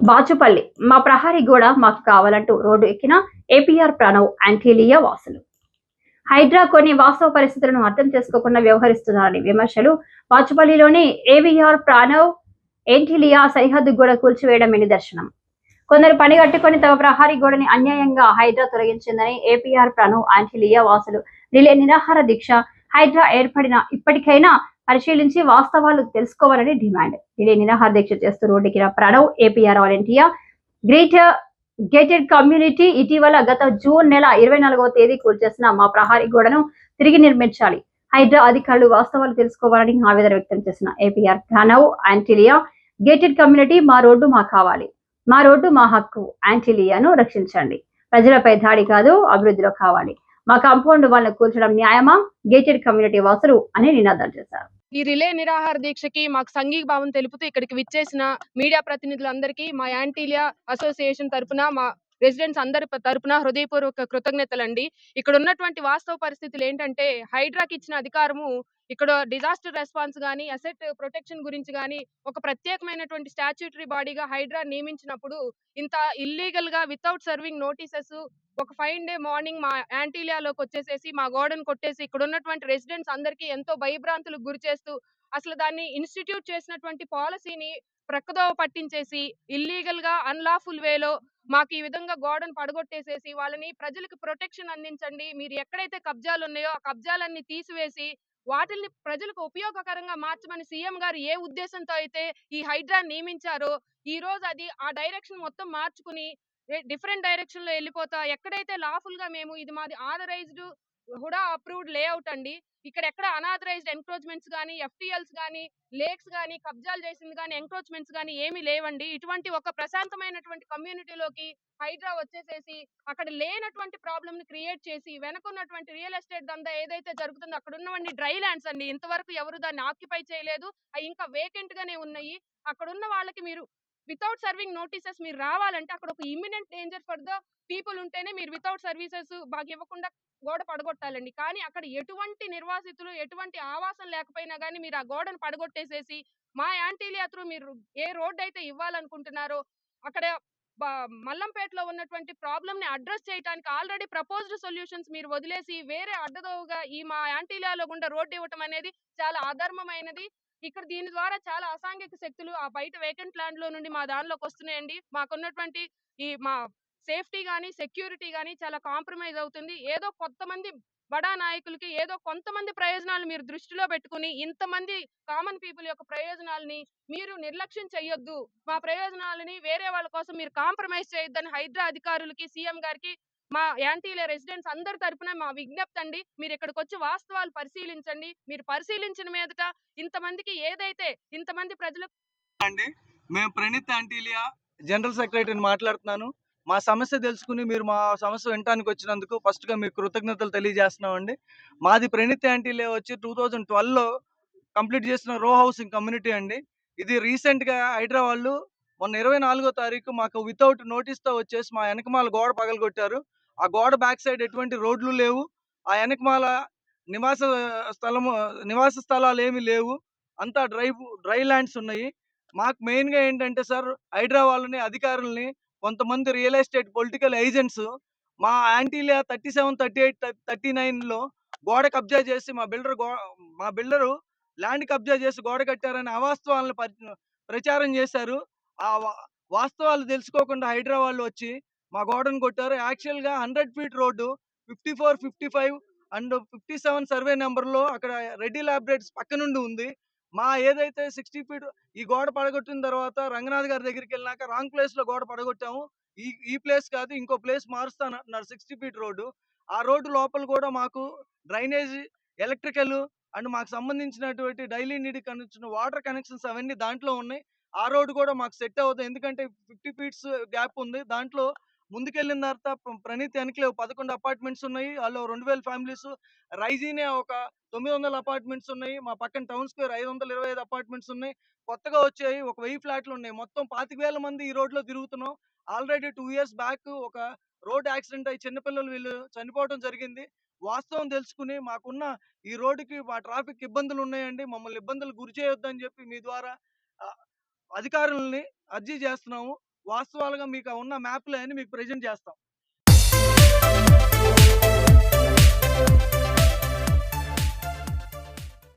బాచుపల్లి. మా ప్రహారీ గోడ మాకు కావాలంటూ రోడ్డు ఎక్కిన ఏపీఆర్ ప్రణవ్ యాంటీలియా వాసులు. హైడ్రా కొన్ని వాస్తవ పరిస్థితులను అర్థం చేసుకోకుండా వ్యవహరిస్తున్నారని విమర్శలు. బాచుపల్లిలోని ఏవీఆర్ ప్రణవ్ ఏంటిలియా సరిహద్దు గోడ కూల్చివేయడమే నిదర్శనం కొందరు పని కట్టుకొని తమ ప్రహారీ గోడని అన్యాయంగా హైడ్రా తొలగించిందని ఏపీఆర్ ప్రణవ్ ఆంటిలియా వాసులు నిలే నిరాహార దీక్ష హైడ్రా ఏర్పడిన ఇప్పటికైనా పరిశీలించి వాస్తవాలు తెలుసుకోవాలని డిమాండ్. ఢిల్లీ నిరాహార దీక్ష చేస్తూ రోడ్డెక్కిన Pranav APR volunteer greater gated community ఇటీవల గత జూన్ నెల ఇరవై నాలుగవ తేదీ కూల్చేసిన మా ప్రహారీ గోడను తిరిగి నిర్మించాలి. హైడ్రా అధికారులు వాస్తవాలు తెలుసుకోవాలని ఆవేదన వ్యక్తం చేసిన APR Pranav Antilia gated community మా రోడ్డు మా కావాలి. మా రోడ్డు మా హక్కు. ఆంటిలియాను రక్షించండి. ప్రజలపై దాడి కాదు అభివృద్ధిలో కావాలి. మా కాంపౌండ్ వాళ్ళని కూల్చడం న్యాయమా? గేటెడ్ కమ్యూనిటీ వాసులు అని నినాదాలు చేశారు. ఈ రిలే నిరాహార దీక్షకి మాకు సంఘీభావం తెలుపుతూ ఇక్కడికి విచ్చేసిన మీడియా ప్రతినిధులందరికీ మా యాంటీలియా అసోసియేషన్ తరపున మా రెసిడెంట్స్ అందరి తరపున హృదయపూర్వక కృతజ్ఞతలండి. ఇక్కడ ఉన్నటువంటి వాస్తవ పరిస్థితులు ఏంటంటే హైడ్రాకి ఇచ్చిన అధికారము ఇక్కడ డిజాస్టర్ రెస్పాన్స్ కానీ అసెట్ ప్రొటెక్షన్ గురించి కానీ ఒక ప్రత్యేకమైనటువంటి స్టాచ్యూటరీ బాడీగా హైడ్రా నియమించినప్పుడు ఇంత ఇల్లీగల్గా వితౌట్ సర్వింగ్ నోటీసెస్ ఒక ఫైన్ డే మార్నింగ్ మా యాంటీలియాలోకి వచ్చేసేసి మా గోడను కొట్టేసి ఇక్కడ ఉన్నటువంటి రెసిడెంట్స్ అందరికీ ఎంతో భయభ్రాంతులకు గురి చేస్తూ అసలు దాన్ని ఇన్స్టిట్యూట్ చేసినటువంటి పాలసీని ప్రక్కదోవ పట్టించేసి ఇల్లీగల్గా అన్లాఫుల్ వేలో మాకు ఈ విధంగా గోడను పడగొట్టేసేసి వాళ్ళని ప్రజలకు ప్రొటెక్షన్ అందించండి. మీరు ఎక్కడైతే కబ్జాలు ఉన్నాయో ఆ కబ్జాలన్నీ తీసివేసి వాటిని ప్రజలకు ఉపయోగకరంగా మార్చమని సీఎం గారు ఏ ఉద్దేశంతో అయితే ఈ హైడ్రా నియమించారో ఈ రోజు అది ఆ డైరెక్షన్ మొత్తం మార్చుకుని డిఫరెంట్ డైరెక్షన్లో వెళ్ళిపోతా ఎక్కడైతే లాఫుల్గా మేము ఇది మాది ఆథరైజ్డ్ హుడా అప్రూవ్డ్ లేఅవుట్ అండి ఇక్కడ ఎక్కడ అనాథరైజ్డ్ ఎన్క్రోచ్మెంట్స్ కానీ ఎఫ్టిఎల్స్ కానీ లేక్స్ కానీ కబ్జాలు చేసింది కానీ ఎంక్రోచ్మెంట్స్ కానీ ఏమీ లేవండి. ఇటువంటి ఒక ప్రశాంతమైనటువంటి కమ్యూనిటీలోకి హైడ్రా వచ్చేసేసి అక్కడ లేనటువంటి ప్రాబ్లమ్ని క్రియేట్ చేసి వెనకున్నటువంటి రియల్ ఎస్టేట్ దందా ఏదైతే జరుగుతుందో అక్కడ ఉన్నవన్నీ డ్రై ల్యాండ్స్ అండి. ఇంతవరకు ఎవరు దాన్ని ఆక్యుపై చేయలేదు. అవి ఇంకా వేకెంట్ గానే ఉన్నాయి. అక్కడ ఉన్న వాళ్ళకి మీరు వితౌట్ సర్వింగ్ నోటీసెస్ మీరు రావాలంటే అక్కడ ఒక imminent danger for the people ఉంటేనే మీరు వితౌట్ సర్వీసెస్ బాగా ఇవ్వకుండా గోడ పడగొట్టాలండి. కానీ అక్కడ ఎటువంటి నిర్వాసితులు ఎటువంటి ఆవాసం లేకపోయినా కానీ మీరు ఆ గోడను పడగొట్టేసేసి మా యాంటీలియా త్రూ మీరు ఏ రోడ్డు అయితే ఇవ్వాలనుకుంటున్నారో అక్కడ మల్లంపేటలో ఉన్నటువంటి ప్రాబ్లమ్ని అడ్రస్ చేయడానికి ఆల్రెడీ ప్రపోజ్డ్ సొల్యూషన్స్ మీరు వదిలేసి వేరే అడ్డదోవుగా ఈ మా యాంటీలియాలో గుండా రోడ్డు ఇవ్వటం అనేది చాలా అధర్మమైనది. ఇక్కడ దీని ద్వారా చాలా అసాంఘిక శక్తులు ఆ బయట వేకెంట్ ల్యాండ్లో నుండి మా దానిలోకి వస్తున్నాయండి. మాకున్నటువంటి ఈ మా సేఫ్టీ గానీ సెక్యూరిటీ గానీ చాలా కాంప్రమైజ్ అవుతుంది. ఏదో కొంతమంది బడా నాయకులకి ఏదో కొంతమంది ప్రయోజనాలు మీరు దృష్టిలో పెట్టుకుని ఇంతమంది కామన్ పీపుల్ యొక్క ప్రయోజనాలని మీరు నిర్లక్ష్యం చేయొద్దు మా ప్రయోజనాలని వేరే వాళ్ళ కోసం మీరు కాంప్రమైజ్ చేయొద్దని హైదరా అధికారులకి సీఎం గారికి మా యాంటీల రెసిడెంట్స్ అందరి తరపున మా విజ్ఞప్తి అండి. మీరు ఇక్కడికి వచ్చి వాస్తవాలు పరిశీలించండి. మీరు పరిశీలించిన మీదట ఇంతమందికి ఏదైతే ఇంతమంది ప్రజలకు అండి మేము ప్రణీత్ అంటీలియా జనరల్ సెక్రటరీని మాట్లాడుతున్నాను. మా సమస్య తెలుసుకుని మీరు మా సమస్య వినటానికి వచ్చినందుకు ఫస్ట్గా మీకు కృతజ్ఞతలు తెలియజేస్తున్నామండి. మాది ప్రణీత్ యాంటీలియా వచ్చి టూ థౌజండ్ ట్వెల్వ్లో కంప్లీట్ చేసిన రో హౌసింగ్ కమ్యూనిటీ అండి. ఇది రీసెంట్గా వాళ్ళు మొన్న ఇరవై నాలుగో తారీఖు మాకు వితౌట్ నోటీస్తో వచ్చేసి మా వెనకమాల గోడ పగలగొట్టారు. ఆ గోడ బ్యాక్ సైడ్ ఎటువంటి రోడ్లు లేవు. ఆ వెనకమాల నివాస స్థలము నివాస స్థలాలు ఏమి లేవు. అంతా డ్రై డ్రై ల్యాండ్స్ ఉన్నాయి. మాకు మెయిన్గా ఏంటంటే సార్ హైదరాబాద్లోని అధికారుల్ని కొంతమంది రియల్ ఎస్టేట్ పొలిటికల్ ఏజెంట్స్ మా Antilia thirty seven thirty eight thirty నైన్లో గోడ కబ్జా చేసి మా బిల్డర్ గో మా బిల్డరు ల్యాండ్ కబ్జా చేసి గోడ కట్టారని అవాస్తవాలను ప్రచారం చేశారు. ఆ వాస్తవాలు తెలుసుకోకుండా హైదరాబాద్లో వచ్చి మా గోడను కొట్టారు. యాక్చువల్గా hundred feet road fifty four fifty five and fifty seven survey నెంబర్లో అక్కడ రెడ్డి ల్యాబరేటరీస్ పక్క నుండి ఉంది. మా ఏదైతే సిక్స్టీ ఫీట్ ఈ గోడ పడగొట్టిన తర్వాత రంగనాథ్ గారి దగ్గరికి వెళ్ళినాక రాంగ్ ప్లేస్లో గోడ పడగొట్టాము. ఈ ఈ ప్లేస్ కాదు ఇంకో ప్లేస్ మారుస్తాను అంటున్నారు సిక్స్టీ ఫీట్ రోడ్డు. ఆ రోడ్డు లోపల కూడా మాకు డ్రైనేజ్ ఎలక్ట్రికల్ అండ్ మాకు సంబంధించినటువంటి daily need connection water connections అవన్నీ దాంట్లో ఉన్నాయి. ఆ రోడ్డు కూడా మాకు సెట్ అవుతుంది. ఎందుకంటే ఫిఫ్టీ ఫీట్స్ గ్యాప్ ఉంది. దాంట్లో ముందుకెళ్ళిన తర్వాత ప్రణీతి ప్రణీత్ పదకొండు అపార్ట్మెంట్స్ ఉన్నాయి. వాళ్ళు రెండు వేల ఫ్యామిలీస్. రైజీనే ఒక తొమ్మిది వందల అపార్ట్మెంట్స్ ఉన్నాయి. మా పక్కన టౌన్ స్క్వేర్ ఐదు వందల ఇరవై ఐదు అపార్ట్మెంట్స్ ఉన్నాయి. కొత్తగా వచ్చాయి. ఒక వెయ్యి ఫ్లాట్లు ఉన్నాయి. మొత్తం పాతిక వేల మంది ఈ రోడ్లో తిరుగుతున్నాం. ఆల్రెడీ టూ ఇయర్స్ బ్యాక్ ఒక రోడ్ యాక్సిడెంట్ అయ్యి చిన్నపిల్లలు వీళ్ళు చనిపోవడం జరిగింది. వాస్తవం తెలుసుకుని మాకున్న ఈ రోడ్డుకి మా ట్రాఫిక్ ఇబ్బందులు ఉన్నాయండి. మమ్మల్ని ఇబ్బందులు గురి చేయొద్దని చెప్పి మీ ద్వారా అధికారుల్ని అధికారులని అర్జీ చేస్తున్నాము. వాస్తవాలుగా మీకు ఉన్న మ్యాప్లు అని మీకు ప్రజెంట్ చేస్తాం.